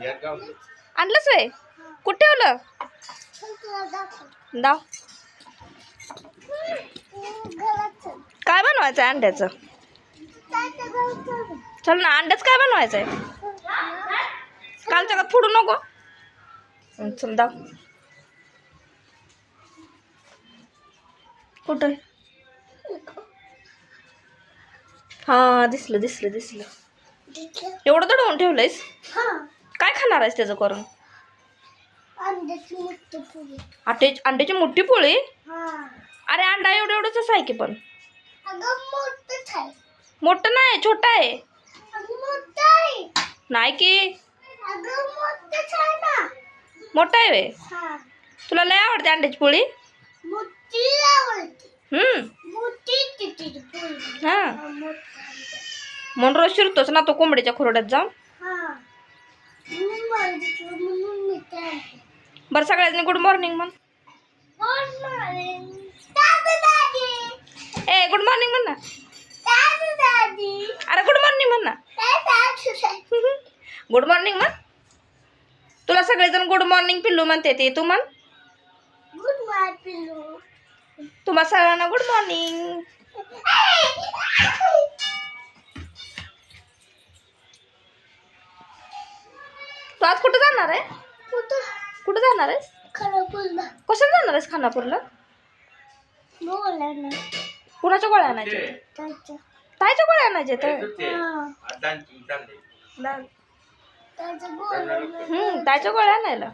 आणलंच आहे कुठे ठेवलं? दाव. काय बनवायचं आहे अंड्याचं? चल ना अंड्याच काय बनवायचं आहे कालच्या का फोडू नको? चल दाव. कुठं? हा दिसलं दिसलं दिसलं. एवढं दडवून ठेवलंयस? काय खाणार आहेस त्याचं करून? अंडे अंड्याची मोठी पोळी? अरे अंडा एवढं एवढंच आहे की पण. मोठं नाही छोटा आहे. नाही की. मोठा आहे वे तुला लय आवडते अंड्याची पोळी? हम्म. हा. म्हणून रोज शिरतोच ना तो कोंबडीच्या खुरड्यात जाऊन? बरं सगळ्यांनी गुड मॉर्निंग म्हण. ए गुड मॉर्निंग म्हण ना. अरे गुड मॉर्निंग म्हण ना. गुड मॉर्निंग म्हण. तुला सगळेजण गुड मॉर्निंग पिल्लू म्हणते ते तू म्हण. तुम्हा सगळ्यांना गुड मॉर्निंग तू आज कुठं जाणार आहे? कुठं जाणार आहेस? कशाला जाणार आहेस खानापूरला? कुणाच्या गोळ्या आणायच्या? ताईच्या. गोळ्या आणायच्या तर हम्म ताईच्या गोळ्या आणायला.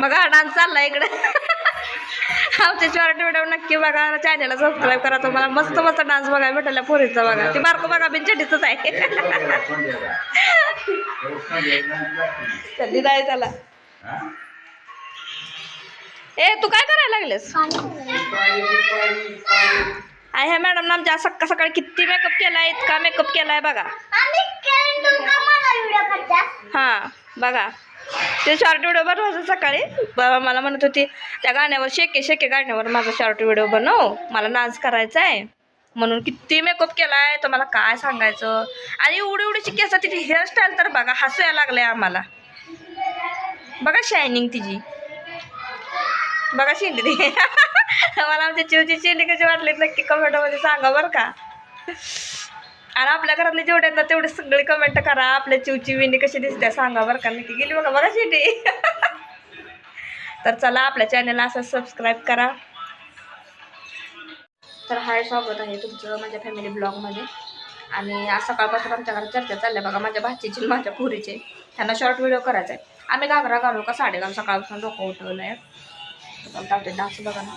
बघा डान्स चालला इकडे. आमच्या शॉर्ट व्हिडिओ नक्की बघा चॅनलला सबस्क्राईब करा तुम्हाला. मस्त मस्त डान्स बघायला भेटायला पोरीचा बघा. ती बारको बघा बिनचटीच आहे. ए तू काय करायला लागलेस? आहे ह्या मॅडम आमच्या सकाळ सकाळी किती मेकअप केलाय इतका मेकअप केलाय बघा. हा बघा. ते शॉर्ट व्हिडिओ बनवायचं सकाळी. बाबा मला म्हणत होती त्या गाण्यावर शेके शेके गाण्यावर माझा शॉर्ट व्हिडिओ बनव. मला डान्स करायचा आहे म्हणून किती मेकअप केला आहे तर मला काय सांगायचं? आणि एवढी एवढीची केस तिची हेअरस्टाईल तर बघा हसू यायला आहे आम्हाला. बघा शायनिंग तिची. बघा शेंडी मला आमच्या चिवची शेंडी कशी वाटली नक्की कमेंटमध्ये सांगा बरं का. आणि आपल्या घरातले जेवढे ना तेवढे सगळे कमेंट करा. आपल्या चिवची विंडी कशी दिसते सांगा बरं का. नक्की गेली बघा बघा शेटी तर चला आपल्या चॅनलला असं सबस्क्राईब करा. तर हाय स्वागत आहे तुमचं माझ्या फॅमिली ब्लॉगमध्ये आणि आज सकाळपासून आमच्या घरात चर्चा चालल्या बघा माझ्या भाचीची माझ्या पुरीचे. त्यांना शॉर्ट व्हिडिओ करायचा आहे. आम्ही घागरा घालू का साडे सकाळपासून डोकं उठवलं आहे डान्स बघा ना.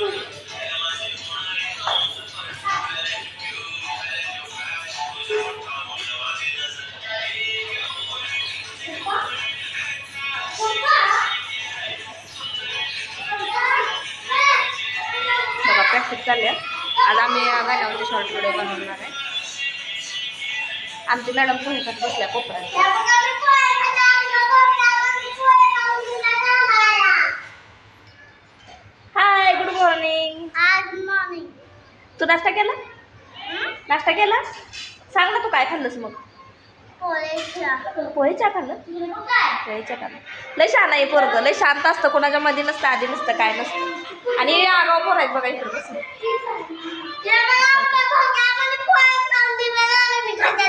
बघा प्रॅक्टिस चालली आहे. आज आम्ही या गाण्यावरचे शॉर्ट व्हिडिओ बनवणार आहे. आमची मॅडम पोहे खात बसल्या कोपऱ्यात हाय गुड मॉर्निंग तू नाश्ता केला? नाश्ता केला? सांग ना तू काय खाल्लंस मग. पोहे चहा. खाल्लं? पोहे चहा खाल्लं. लय छान आहे पोरग लय शांत असतं कोणाच्या मध्ये नसतं आधी नसतं काय नसतं. आणि आगाव पोर आहेत बघा इकडे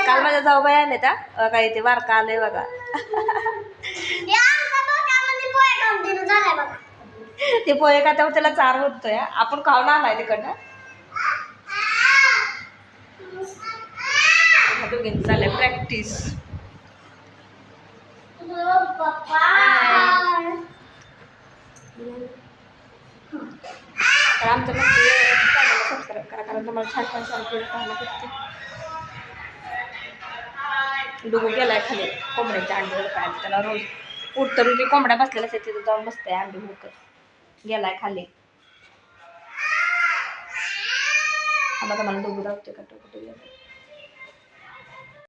काल माझ्या जाऊबाई आले त्या बघा इथे बारका आलंय बघा. ते पोहे का त्याला चार होतोय आपण खाऊन आलाय तिकडनं. दोघींचं चाललंय प्रॅक्टिस तर आमचं नक्की सबस्क्राईब करा कारण तुम्हाला छान छान छान व्हिडिओ पाहायला भेटते डुगू गेलाय खाली कोंबड्याच्या अंडीवर काय त्याला रोज उठतं मी कोंबड्या बसलेल्या असते तिथं जाऊन बसते अंडी हुकत गेलाय खाली. आता मला डुगू दाखवते का तो कुठे गेला